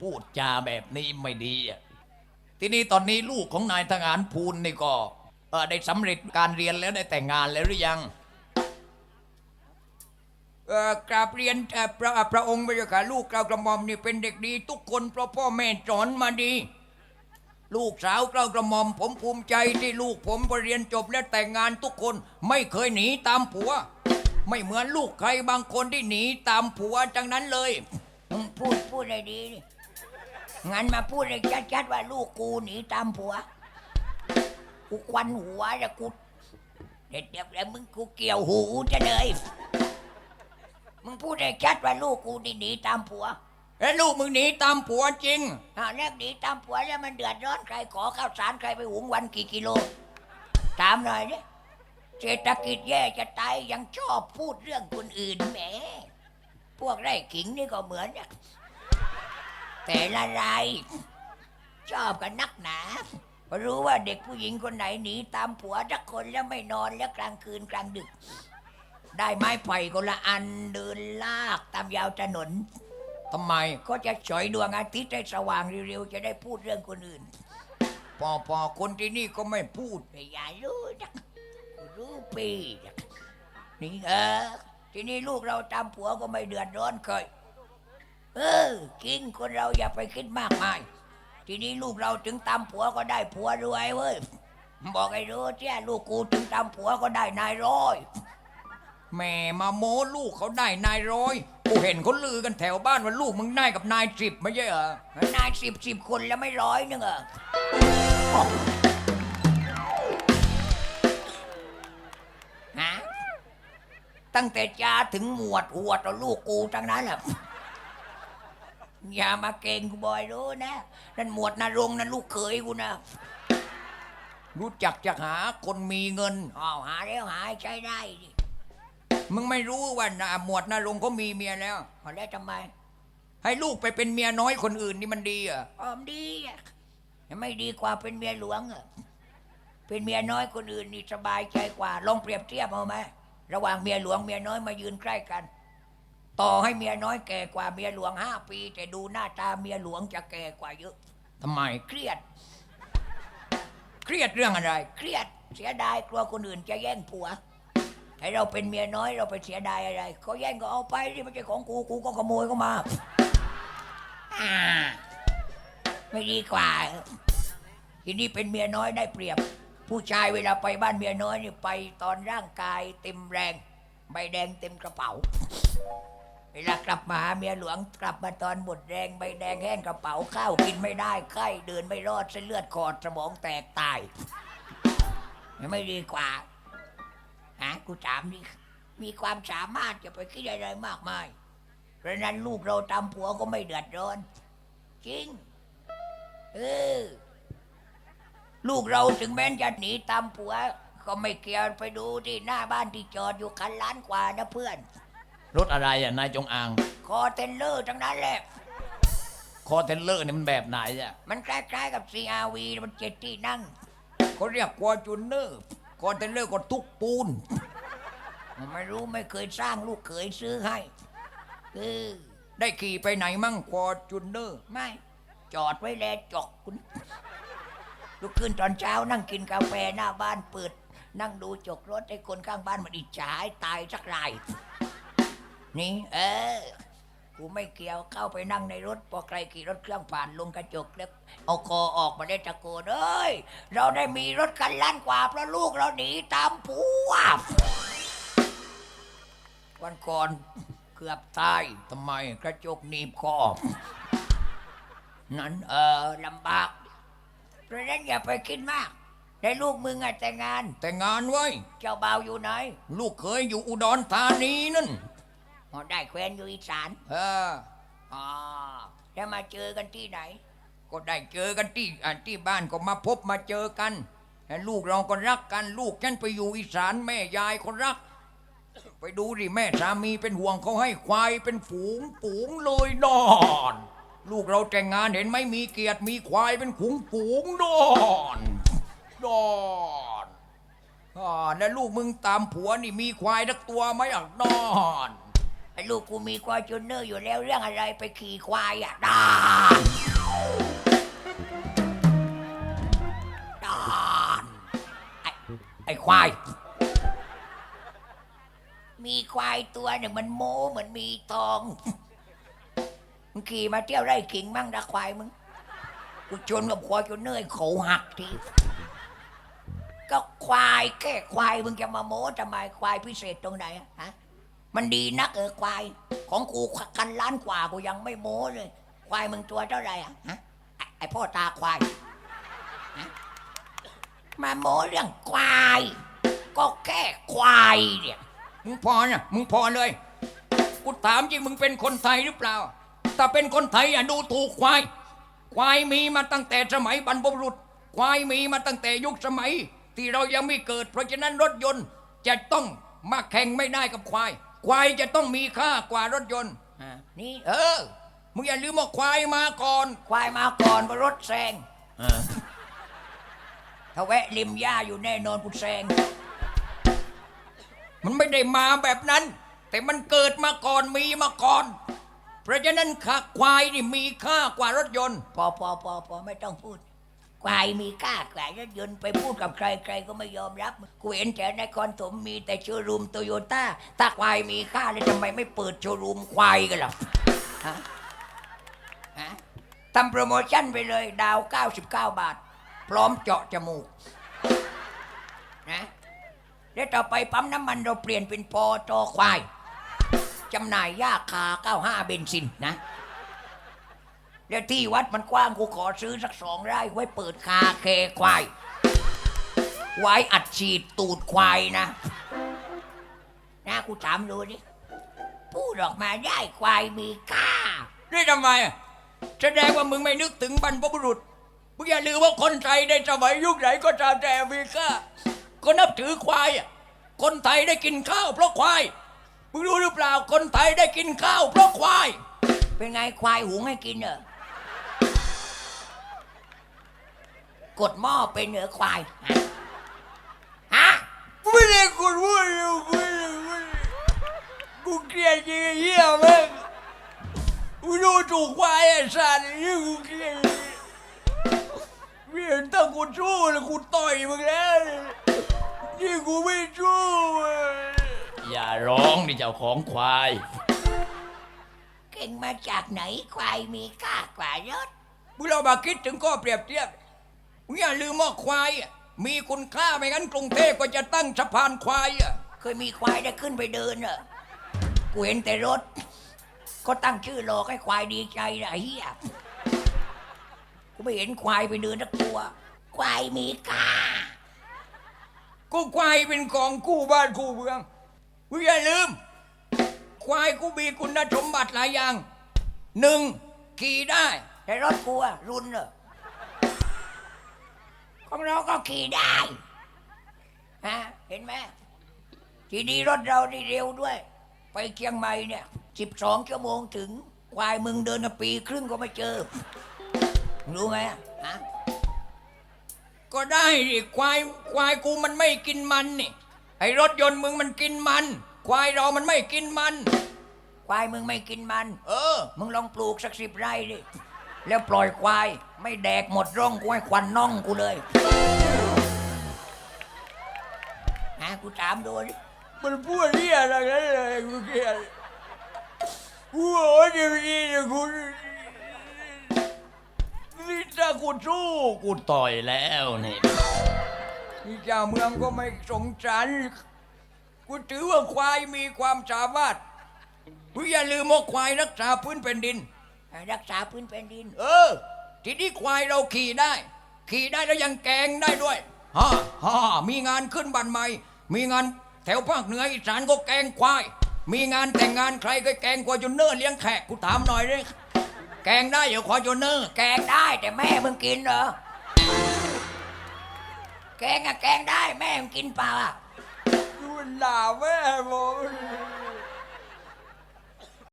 พูดจาแบบนี้ไม่ดีอะทีนี้ตอนนี้ลูกของนายทหารภูลนี่ก็เอ่อได้สำเร็จการเรียนแล้วได้แต่งงานแล้วหรือยังเอ่อกราบเรียนเอ่อพระพระองค์พระเจ้าค่ะลูกเรากระหม่อมนี่เป็นเด็กดี ทุกคนเพราะพ่อแม่สอนมาดี ลูกสาวเรากระหม่อม ผมภูมิใจที่ลูกผมพอเรียนจบและแต่งงานทุกคนไม่เคยหนีตามผัว ไม่เหมือนลูกใครบางคนที่หนีตามผัวจังนั้นเลยมึงพูดพูดให้ดีดิ งั้นมาพูดให้ชัดๆว่าลูกกูหนีตามผัว กูควันหัวจะกูเด็ดเดี๋ยวแล้วมึงกูเกี่ยวหูจะเลย มึงพูดให้ชัดว่าลูกกูนี่หนีตามผัว แล้วลูกมึงหนีตามผัวจริงอ้าวแล้วหนีตามผัวแล้วมันเดือดร้อนใครขอข้าวสารใครไปหุงวันกี่กิโล ถามหน่อยดิเศรษฐกิจแย่จะตายยังชอบพูดเรื่องคนอื่นแหม พวกไร่ขิงนี่ก็เหมือนเนี่ย แต่ละรายชอบกันนักหนาเพราะรู้ว่าเด็กผู้หญิงคนไหนหนีตามผัวสักคนแล้วไม่นอนแล้วกลางคืนกลางดึก ได้ไม้ไผ่คนละอันเดินลากตามยาวถนนทำไมก็จะฉอยดวงอาทิตย์ให้สว่างเร็วๆจะได้พูดเรื่องคนอื่น พอพอคนที่นี่ก็ไม่พูดไม่อยากรู้นะรู้ปีนะนี่เออ ทีนี้ลูกเราตามผัวก็ไม่เดือดร้อนเคย กินคนเราอย่าไปคิดมากมาย ทีนี้ลูกเราถึงตามผัวก็ได้ผัวรวยเว้ยบอกไอ้รู้เจ้าลูกกูถึงตามผัวก็ได้นายร้อยแม่มาโม้ลูกเขาได้นายร้อยกูเห็นเขาลือกันแถวบ้านว่าลูกมึงได้กับนายสิบไม่ใช่เหรอนายสิบสิบคนแล้วไม่ร้อยนึงเหรอฮะตั้งแต่จ้าถึงหมวดหัวต่อลูกกูทั้งนั้นแหละ อย่ามาเก่งกูบอยรู้นะนั่นหมวดนรงค์นั่นลูกเขยกูนะ รู้จักจะหาคนมีเงินอ้าวหาแล้วหาให้ใช้ได้ดิมึงไม่รู้ว่าน่ะหมวดนรงค์เขามีเมียแล้วเอาแล้วทำไมให้ลูกไปเป็นเมียน้อยคนอื่นนี่มันดีเหรอะอ๋อมดีอะไม่ดีกว่าเป็นเมียหลวงอะเป็นเมียน้อยคนอื่นนี่สบายใจกว่าลองเปรียบเทียบเอาไหมระหว่างเมียหลวงเมียน้อยมายืนใกล้กัน ต่อให้เมียน้อยแก่กว่าเมียหลวงห้าปี แต่ดูหน้าตาเมียหลวงจะแก่กว่าเยอะทำไมเครียด เครียดเรื่องอะไร เครียดเสียดายกลัวคนอื่นจะแย่งผัวให้เราเป็นเมียน้อยเราไปเสียดายอะไรเขาแย่งก็เอาไปที่ไม่ใช่ของกูกูก็ขโมยเข้ามาอ่าไม่ดีกว่า ทีนี้เป็นเมียน้อยได้เปรียบ ผู้ชายเวลาไปบ้านเมียน้อยนี่ไปตอนร่างกายเต็มแรง ใบแดงเต็มกระเป๋า เวลากลับมาหาเมียหลวงกลับมาตอนหมดแรงใบแดงแห้งกระเป๋าข้าวกินไม่ได้ไข้เดินไม่รอดเส้นเลือดขอดสมองแตกตายไม่ดีกว่าฮะกูถามนี่มีความสามารถจะไปคิดอะไรมากมาย เพราะฉะนั้นลูกเราตามผัวก็ไม่เดือดร้อน จริงเออลูกเราถึงแม้จะหนีตามผัว ก็ไม่เกี่ยวไปดูที่หน้าบ้านที่จอดอยู่คันล้านกว่านะเพื่อน รถอะไรอะนายจงอาง คอเทนเลอร์ทั้งนั้นแหละ คอเทนเลอร์นี่มันแบบไหนอะมันคล้ายๆกับ CRV มันเจ็ดที่นั่งเขาเรียกวอจูเนอร์คอนเทนเนอร์ก็ทุกปูน ไม่รู้ไม่เคยสร้างลูกเคยซื้อให้เออได้ขี่ไปไหนมั่งฟอร์จูเนอร์ ไม่ จอดไว้แลจกคุณลุกขึ้นตอนเช้านั่งกินกาแฟหน้าบ้านเปิด นั่งดูจกรถให้คนข้างบ้านมันอิจฉาให้ตายสักราย นี่เออ กูไม่เกี่ยวเข้าไปนั่งในรถพอใครขี่รถเครื่องผ่านลงกระจกแล้วเอาคอออกมาได้ตะโกนเอ้ย เราได้มีรถคันล้านกว่าเพราะลูกเราหนีตามผัววันก่อนเกือบตายทำไมกระจกหนีบคอนั้นเออลำบาก เพราะฉะนั้นอย่าไปคิดมาก ได้ลูกมึงอะแต่งงาน แต่งงานไว้ยเจ้าบ่าวอยู่ไหน ลูกเคยอยู่อุดรธานีนั่น อ๋อได้แควนอยู่อีสาน เอออ๋อแล้วมาเจอกันที่ไหน ก็ได้เจอกันที่อ่าที่บ้านก็มาพบมาเจอกันแล้วลูกเราก็รักกัน ลูกฉันไปอยู่อีสานแม่ยายก็รัก ไปดูดิแม่สามีเป็นห่วงเขาให้ควายเป็นฝูงฝูงเลยนอน ลูกเราแต่งงานเห็นไหมมีเกียรติมีควายเป็นฝูงฝูงนอนนอนอ่าแล้วลูกมึงตามผัวนี่มีควายทักตัวไหมอะนอนไอ้ ลูกกูมีควายจูเนอร์อยู่แล้วเรื่องอะไรไปขี่ควายอะด่าด่าไอ้ไอ้ควาย มีควายตัวหนึ่งมันโม้เหมือนมีทอง มึงขี่มาเที่ยวไร่ขิงมั่งนะควายมึง กูชนกับควายจนเนื่อยเขาหักที ก็ควายแค่ควายมึงจะมาโม้ทำไมควายพิเศษตรงไหนอะฮะ มันดีนักเออควาย ของกูกันล้านกว่ากูยังไม่โม้เลย ควายมึงตัวเท่าไหร่อะฮะไอ้ไอพ่อตาควายฮะมาโม้เรื่องควาย ก็แค่ควายเนี่ยมึงพอนะมึงพอเลย กูถามจริงมึงเป็นคนไทยหรือเปล่า ถ้าเป็นคนไทยอะดูถูกควาย ควายมีมาตั้งแต่สมัยบรรพบุรุษ ควายมีมาตั้งแต่ยุคสมัย ที่เรายังไม่เกิด เพราะฉะนั้นรถยนต์จะต้องมาแข่งไม่ได้กับควาย ควายจะต้องมีค่ากว่ารถยนต์อ่านี่เออ มึงอย่าลืมว่าควายมาก่อน ควายมาก่อนรถแซงถ้าแวะริมหญ้าอยู่แน่นอนกูแซง มันไม่ได้มาแบบนั้น แต่มันเกิดมาก่อนมีมาก่อน เพราะฉะนั้นขาควายนี่มีค่ากว่ารถยนต์ พอพอพอพอไม่ต้องพูด ควายมีค่ากว่ารถยนต์ไปพูดกับใครใครก็ไม่ยอมรับ กูเห็นแต่ในคอนถมมีแต่โชว์รูมโตโยต้าถ้าควายมีค่าเลยทำไมไม่เปิดโชว์รูมควายกันล่ะฮะฮะทำโปรโมชั่นไปเลยดาว 99 บาท พร้อมเจาะจมูกนะแล้วต่อไปปั๊มน้ำมันเราเปลี่ยนเป็นปอจอควายจำหน่ายยาคา 95 เบนซินนะ แล้วที่วัดมันกว้างกูขอซื้อสักสองไร่ไว้เปิดคาเคควาย ไว้อัดฉีดตูดควายนะนะกูถามดูดิพูดออกมาได้ควายมีค่านี่ทำไมอะแสดงว่ามึงไม่นึกถึงบรรพบุรุษมึงอย่าลืมว่าคนไทยในสมัยยุคไหนก็ตามแต่มีค่าก็นับถือควายอะคนไทยได้กินข้าวเพราะควายมึงรู้หรือเปล่าคนไทยได้กินข้าวเพราะควาย เป็นไงควายหุงให้กินเหรอ กดหม้อเป็นเหรอควาย ฮะ ไม่ได้กดหม้อเดียวกูไม่ได้ไม่ได้กูเกลียดจริงไอ้เหี้ยแม่งกูดูถูกควายไอ้สัตว์นี่กูเกลียดไม่เห็นตั้งกูสู้เลยกูต่อยมึงแล้วนี่กูไม่สู้เว้ยอย่าร้องนี่เจ้าของควาย เก่งมาจากไหนควายมีค่ากว่ารถ มึงเรามาคิดถึงข้อเปรียบเทียบ อย่าลืมว่าควายอะมีคุณค่าไม่งั้นกรุงเทพก็จะตั้งสะพานควายอะเคยมีควายได้ขึ้นไปเดินเหรอกูเห็นแต่รถ ก็ตั้งชื่อหลอกให้ควายดีใจนะไอ้เฮียกูไม่เห็นควายไปเดินสักตัว ควายมีค่ากูควายเป็นของคู่บ้านคู่เมืองมึงอย่าลืม ควายกูมีคุณสมบัติหลายอย่างหนึ่งขี่ได้ แต่รถกูอะรุนเหรอ ของเราก็ขี่ได้ฮะเห็นไหมทีนี้รถเรานี่เร็วด้วย ไปเชียงใหม่เนี่ยสิบสองชั่วโมงถึงควายมึงเดินมาปีครึ่งก็ไม่เจอ รู้ไหมอะฮะก็ได้ดิควายควายกูมันไม่กินมันนี่ไอ้รถยนต์มึงมันกินมัน ควายเรามันไม่กินมัน ควายมึงไม่กินมัน เออ มึงลองปลูกสักสิบไร่ดิ แล้วปล่อยควาย ไม่แดกหมดร่องกูให้ควันน่องกูเลยฮะกูถามดูดิมันพูดเรี่ยอะไรกันเลยกูเกลียดกูบอกว่าจะมีเนี่ยกูนี่ถ้ากูสู้กูต่อยแล้วนี่นี่เจ้าเมืองก็ไม่สงสารกูถือว่าควายมีความสามารถมึงอย่าลืมว่าควายรักษาพื้นแผ่นดิน รักษาพื้นแผ่นดิน เออ ทีนี้ควายเราขี่ได้ ขี่ได้แล้วยังแกงได้ด้วยฮ่าฮ่ามีงานขึ้นบันใหม่ มีงานแถวภาคเหนืออีสานก็แกงควาย มีงานแต่งงานใครก็แกงควายจนเนอร์เลี้ยงแขกกูถามหน่อยเลยแกงได้เหรอควายจนเนอร์แกงได้แต่แม่มึงกินเหรอแกงอะแกงได้แม่มึงกินเปล่าอะคุณด่าแม่ผม